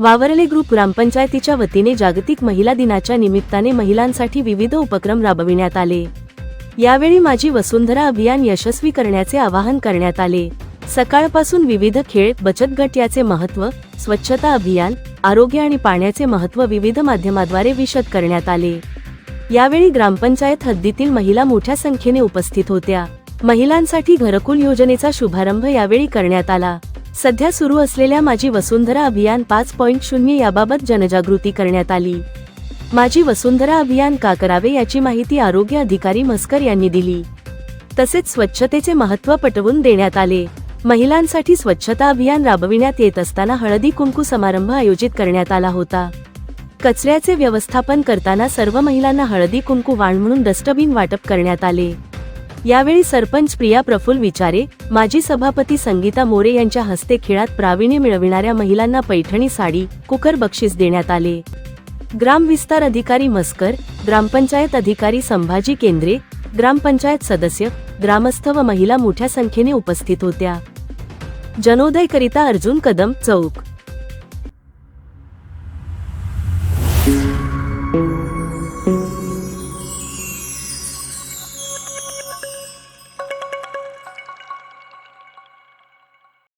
वावरले group ग्रामपंचायतीच्या वतीने जागतिक महिला दिनाच्या निमित्ताने महिलांसाठी विविध उपक्रम राबविण्यात आले. यावेळी माझी वसुंधरा अभियान यशस्वी करण्याचे आवाहन करण्यात आले. सकाळपासून विविध खेळ बचत गट याचे महत्त्व स्वच्छता अभियान आरोग्य आणि पाण्याचे महत्त्व विविध माध्यमाद्वारे विशद करण्यात आले. यावेळी ग्रामपंचायत हद्दीतील महिला मोठ्या संख्येने उपस्थित होत्या. महिलांसाठी घरकुल योजनेचा शुभारंभ यावेळी करण्यात आला. सध्या सुरू असलेल्या माझी वसुंधरा अभियान पाच पॉईंट शून्य याबाबत जनजागृती करण्यात आली. माझी वसुंधरा अभियान का करावे याची माहिती आरोग्य अधिकारी मस्कर यांनी दिली. तसेच स्वच्छतेचे महत्त्व पटवून देण्यात आले. महिलांसाठी स्वच्छता अभियान राबविण्यात येत असताना हळदी कुंकू समारंभ आयोजित करण्यात आला होता. कचऱ्याचे व्यवस्थापन करताना सर्व महिलांना हळदी कुंकू वाण म्हणून डस्टबिन वाटप करण्यात आले. यावेळी सरपंच प्रिया प्रफुल्ल विचारे माजी सभापती संगीता मोरे यांच्या हस्ते खेळात प्रावीण्य मिळविणाऱ्या महिलांना पैठणी साडी कुकर बक्षीस देण्यात आले. ग्राम विस्तार अधिकारी मस्कर ग्रामपंचायत अधिकारी संभाजी केंद्रे ग्रामपंचायत सदस्य ग्रामस्थ व महिला मोठ्या संख्येने उपस्थित होत्या. जनोदय करिता अर्जुन कदम चौक.